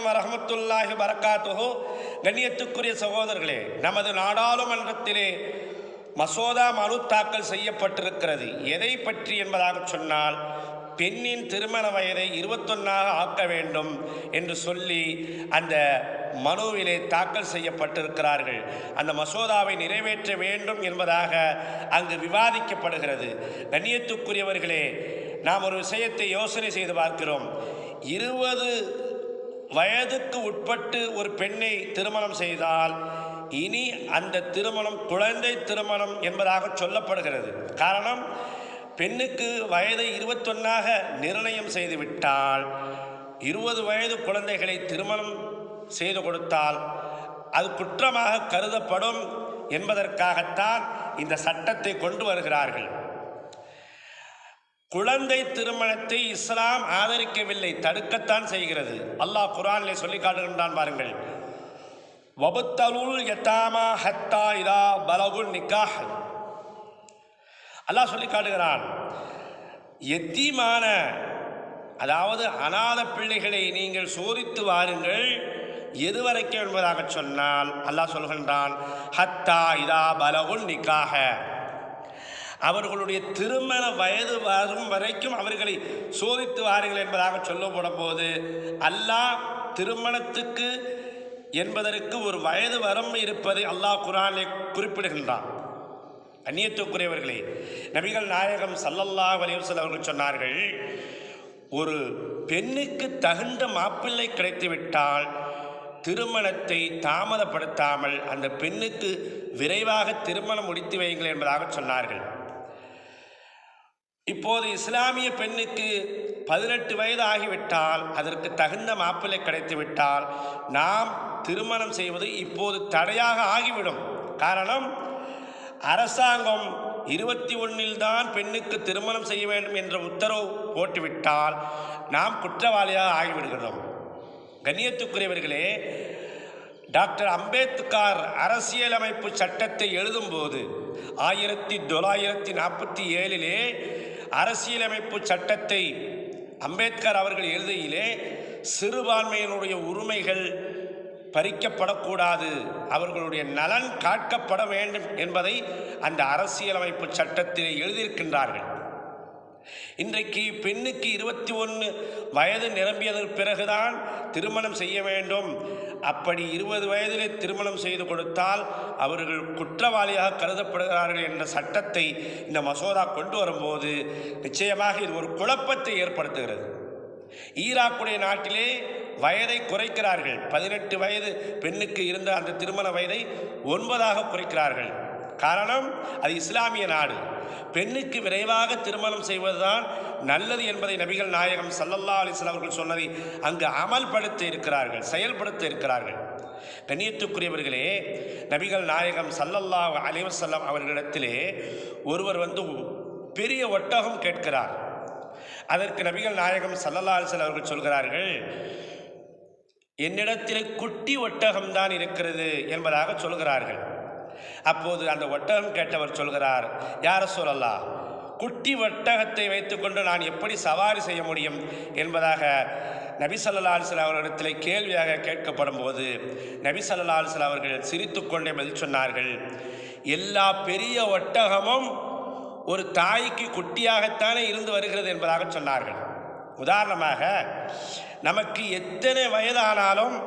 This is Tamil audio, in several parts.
அலைக்கும் வரஹமத்துல்லாஹி வரக்காத்துஹோ கண்ணியத்துக்குரிய சகோதரர்களே நமது நாடாளுமன்றத்திலே மசோதா மனு தாக்கல் செய்யப்பட்டிருக்கிறது. எதை பற்றி என்பதாக சொன்னால் பெண்ணின் திருமண வயதை இருபத்தொன்னாக ஆக்க வேண்டும் என்று சொல்லி அந்த மனுவிலே தாக்கல் செய்யப்பட்டிருக்கிறார்கள். அந்த மசோதாவை நிறைவேற்ற வேண்டும் என்பதாக அங்கு விவாதிக்கப்படுகிறது. கண்ணியத்துக்குரியவர்களே நாம் ஒரு விஷயத்தை யோசனை செய்து பார்க்கிறோம். இருபது வயதுக்கு உட்பட்டு ஒரு பெண்ணை திருமணம் செய்தால் இனி அந்த திருமணம் குழந்தை திருமணம் என்பதாக சொல்லப்படுகிறது. காரணம் பெண்ணுக்கு வயதை இருபத்தொன்னாக நிர்ணயம் செய்துவிட்டால் இருபது வயது குழந்தைகளை திருமணம் செய்து கொடுத்தால் அது குற்றமாக கருதப்படும் என்பதற்காகத்தான் இந்த சட்டத்தை கொண்டு வருகிறார்கள். குழந்தை திருமணத்தை இஸ்லாம் ஆதரிக்கவில்லை தடுக்கத்தான் செய்கிறது. அல்லாஹ் குரானிலே சொல்லி காட்டுகின்றான் பாருங்கள். வபுத்தலுல் யத்தாமா ஹத்தா இதா பலகுல் நிக்காஹ். அல்லாஹ் சொல்லி காட்டுகிறான் எத்தீமான அதாவது அநாத பிள்ளைகளை நீங்கள் சோதித்து வாருங்கள் எதுவரைக்கும் என்பதாக சொன்னால் அல்லாஹ் சொல்கின்றான் ஹத்தா இதா பலகுல் நிக்காக அவர்களுடைய திருமண வயது வரும் வரைக்கும் அவர்களை சோதித்து வாருங்கள் என்பதாக சொல்லப்படும் போது அல்லாஹ் திருமணத்துக்கு என்பதற்கு ஒரு வயது வரம்பு இருப்பதை அல்லாஹ் குரானை குறிப்பிடுகின்றான். அந்நியத்துக்குரியவர்களே நபிகள் நாயகம் சல்லல்லாஹ் வலிவசல் அவர்கள் சொன்னார்கள் ஒரு பெண்ணுக்கு தகுந்த மாப்பிள்ளை கிடைத்துவிட்டால் திருமணத்தை தாமதப்படுத்தாமல் அந்த பெண்ணுக்கு விரைவாக திருமணம் முடித்து வையுங்கள் என்பதாக சொன்னார்கள். இப்போது இஸ்லாமிய பெண்ணுக்கு பதினெட்டு வயது ஆகிவிட்டால் அதற்கு தகுந்த மாப்பிள்ளை கிடைத்துவிட்டால் நாம் திருமணம் செய்வது இப்போது தடையாக ஆகிவிடும். காரணம் அரசாங்கம் இருபத்தி ஒன்றில் தான் பெண்ணுக்கு திருமணம் செய்ய வேண்டும் என்ற உத்தரவு போட்டுவிட்டால் நாம் குற்றவாளியாக ஆகிவிடுகிறோம். கண்ணியத்துக்குரியவர்களே டாக்டர் அம்பேத்கர் அரசியலமைப்பு சட்டத்தை எழுதும்போது ஆயிரத்தி தொள்ளாயிரத்தி நாற்பத்தி ஏழிலே அரசியலமைப்பு சட்டத்தை அம்பேத்கர் அவர்கள் எழுதியிலே சிறுபான்மையினுடைய உரிமைகள் பறிக்கப்படக்கூடாது அவர்களுடைய நலன் காக்கப்பட வேண்டும் என்பதை அந்த அரசியலமைப்பு சட்டத்திலே எழுதியிருக்கின்றார்கள். இன்றைக்கு பெண்ணுக்கு இருபத்தி ஒன்று வயது நிரம்பியதற்கு பிறகுதான் திருமணம் செய்ய வேண்டும். அப்படி இருபது வயதிலே திருமணம் செய்து கொடுத்தால் அவர்கள் குற்றவாளியாக கருதப்படுகிறார்கள் என்ற சட்டத்தை இந்த மசோதா கொண்டு வரும்போது நிச்சயமாக இது ஒரு குழப்பத்தை ஏற்படுத்துகிறது. ஈராக்குடைய நாட்டிலே வயதை குறைக்கிறார்கள். பதினெட்டு வயது பெண்ணுக்கு இருந்த அந்த திருமண வயதை ஒன்பதாக குறைக்கிறார்கள். காரணம் அது இஸ்லாமிய நாடு. பெண்ணுக்கு விரைவாக திருமணம் செய்வதுதான் நல்லது என்பதை நபிகள் நாயகம் சல்லல்லா அலிஸ்லாம் அவர்கள் சொன்னதை அங்கு அமல்படுத்த இருக்கிறார்கள் செயல்படுத்த இருக்கிறார்கள். கண்ணியத்துக்குரியவர்களே நபிகள் நாயகம் சல்லல்லா அலிவசல்லாம் அவர்களிடத்திலே ஒருவர் வந்து பெரிய ஒட்டகம் கேட்கிறார். அதற்கு நபிகள் நாயகம் சல்லல்லா அலிஸ்லாம் அவர்கள் சொல்கிறார்கள் என்னிடத்தில் குட்டி ஒட்டகம்தான் இருக்கிறது என்பதாக சொல்கிறார்கள். அப்போது அந்த ஒட்டகம் கேட்டவர் சொல்கிறார் யார சொல்லலா குட்டி ஒட்டகத்தை வைத்துக்கொண்டு நான் எப்படி சவாரி செய்ய முடியும்? என்பதாக நபி சில அவர்களிடத்தில் கேள்வியாக கேட்கப்படும் போது நபிசல்லால் சல்லா அவர்கள் சிரித்துக்கொண்டே பதில் சொன்னார்கள் எல்லா பெரிய ஒட்டகமும் ஒரு தாய்க்கு குட்டியாகத்தானே இருந்து வருகிறது என்பதாக சொன்னார்கள். உதாரணமாக நமக்கு எத்தனை வயதானாலும்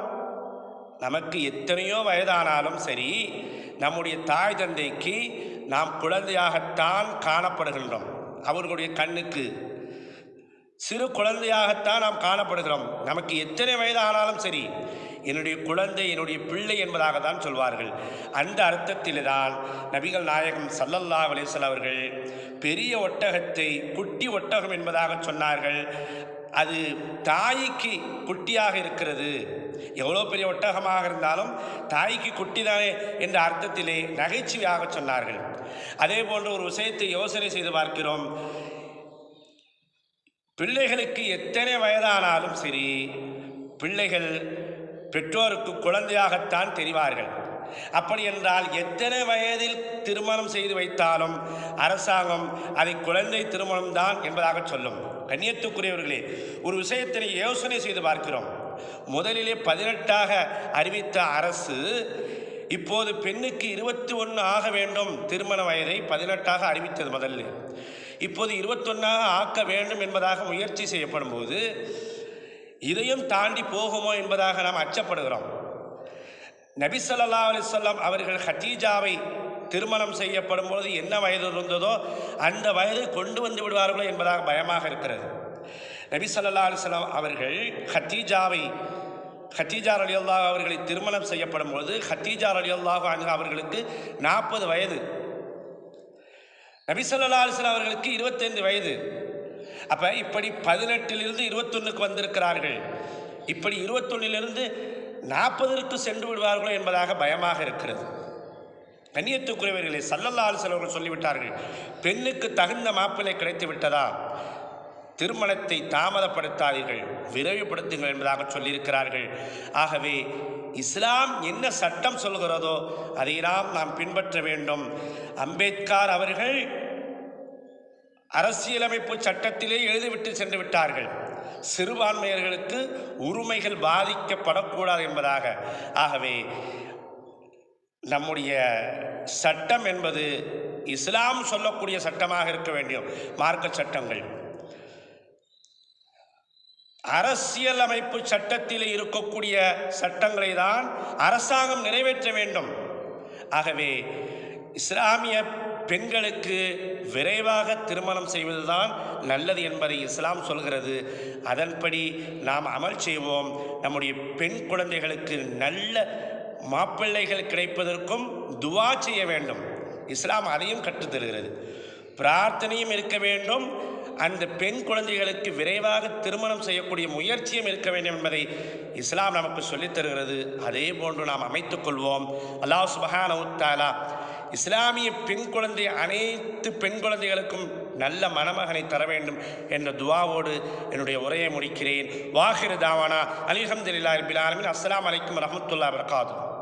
நமக்கு எத்தனையோ வயதானாலும் சரி நம்முடைய தாய் தந்தைக்கு நாம் குழந்தையாகத்தான் காணப்படுகின்றோம். அவர்களுடைய கண்ணுக்கு. சிறு குழந்தையாகத்தான் நாம் காணப்படுகிறோம். நமக்கு எத்தனை வயதானாலும் சரி என்னுடைய குழந்தை என்னுடைய பிள்ளை என்பதாக தான் சொல்வார்கள். அந்த அர்த்தத்தில் தான் நபிகள் நாயகம் சல்லல்லா அலிஸ்வல் அவர்கள் பெரிய ஒட்டகத்தை குட்டி ஒட்டகம் என்பதாக சொன்னார்கள். அது தாய்க்கு குட்டியாக இருக்கிறது. எவ்வளோ பெரிய ஒட்டகமாக இருந்தாலும் தாய்க்கு குட்டிதானே என்ற அர்த்தத்திலே நகைச்சுவையாக சொன்னார்கள். அதே போன்ற ஒரு விஷயத்தை யோசனை செய்து பார்க்கிறோம். பிள்ளைகளுக்கு எத்தனை வயதானாலும் சரி பிள்ளைகள் பெற்றோருக்கு குழந்தையாகத்தான் தெரிவார்கள். அப்படி என்றால் எத்தனை வயதில் திருமணம் செய்து வைத்தாலும் அரசாங்கம் அதை குழந்தை திருமணம் தான் என்பதாக சொல்லும். கண்ணியத்துக்குரியவர்களே ஒரு விஷயத்தினை யோசனை செய்து பார்க்கிறோம். முதலிலே பதினெட்டாக அறிவித்த அரசு இப்போது பெண்ணுக்கு இருபத்தி ஒன்று ஆக வேண்டும் திருமண வயதை பதினெட்டாக அறிவித்தது முதல்ல. இப்போது இருபத்தொன்னாக ஆக்க வேண்டும் என்பதாக முயற்சி செய்யப்படும் போது இதையும் தாண்டி போகுமோ என்பதாக நாம் அச்சப்படுகிறோம். நபி ஸல்லல்லாஹு அவர்கள் ஹத்தீஜாவை திருமணம் செய்யப்படும் பொழுது என்ன வயது இருந்ததோ அந்த வயதை கொண்டு வந்து விடுவார்களோ என்பதாக பயமாக இருக்கிறது. நபி சல்லா அலுவலாம் அவர்கள் ஹத்தீஜாவை ஹத்தீஜா ரலியல்லாஹு அவர்களை திருமணம் செய்யப்படும் போது ஹத்தீஜா ரலியல்லாஹு அன்ஹா அவர்களுக்கு நாற்பது வயது. நபி ஸல்லல்லாஹு அவர்களுக்கு இருபத்தைந்து வயது. அப்போ இப்படி பதினெட்டிலிருந்து இருபத்தொன்னுக்கு வந்திருக்கிறார்கள். இப்படி இருபத்தொன்னிலிருந்து நாற்பதற்கு சென்று விடுவார்களோ என்பதாக பயமாக இருக்கிறது. கண்ணியத்துக்குரியவர்களை சல்லல்லா அலிசல் சொல்லிவிட்டார்கள் பெண்ணுக்கு தகுந்த மாப்பிள்ளை கிடைத்து விட்டதா திருமணத்தை தாமதப்படுத்தாதீர்கள் விரைவுபடுத்துங்கள் என்பதாக சொல்லியிருக்கிறார்கள். ஆகவே இஸ்லாம் என்ன சட்டம் சொல்கிறதோ அதை நாம் நாம் பின்பற்ற வேண்டும். அம்பேத்கர் அவர்கள் அரசியலமைப்பு சட்டத்திலே எழுதிவிட்டு சென்று விட்டார்கள். சிறுபான்மையர்களுக்கு உரிமைகள் பாதிக்கப்படக்கூடாது என்பதாக. ஆகவே நம்முடைய சட்டம் என்பது இஸ்லாம் சொல்லக்கூடிய சட்டமாக இருக்க வேண்டும். மார்க்க சட்டங்கள். அரசியலமைப்பு சட்டத்தில் இருக்கக்கூடிய சட்டங்களை தான் அரசாங்கம் நிறைவேற்ற வேண்டும். ஆகவே இஸ்லாமிய பெண்களுக்கு விரைவாக திருமணம் செய்வதுதான் நல்லது என்பதை இஸ்லாம் சொல்கிறது. அதன்படி நாம் அமல் செய்வோம். நம்முடைய பெண் குழந்தைகளுக்கு நல்ல மாப்பிள்ளைகள் கிடைப்பதற்கும் துவா செய்ய வேண்டும். இஸ்லாம் அதையும் கற்றுத்தருகிறது. பிரார்த்தனையும் இருக்க வேண்டும். அந்த பெண் குழந்தைகளுக்கு விரைவாக திருமணம் செய்யக்கூடிய முயற்சியும் இருக்க வேண்டும் என்பதை இஸ்லாம் நமக்கு சொல்லித் தருகிறது. அதே போன்று நாம் அமைத்துக் கொள்வோம். அல்லாஹ் சுபஹானஹு தஆலா இஸ்லாமிய பெண் குழந்தை அனைத்து பெண் குழந்தைகளுக்கும் நல்ல மணமகனை தர வேண்டும் என்ற துவாவோடு என்னுடைய உரையை முடிக்கிறேன். வாஹிரு தாவானா. அலிஹம்துலில்லாஹி ரபில் ஆலமீன். அஸ்ஸலாமு அலைக்கும் ரஹமத்துல்லா வபரகாத்துஹு.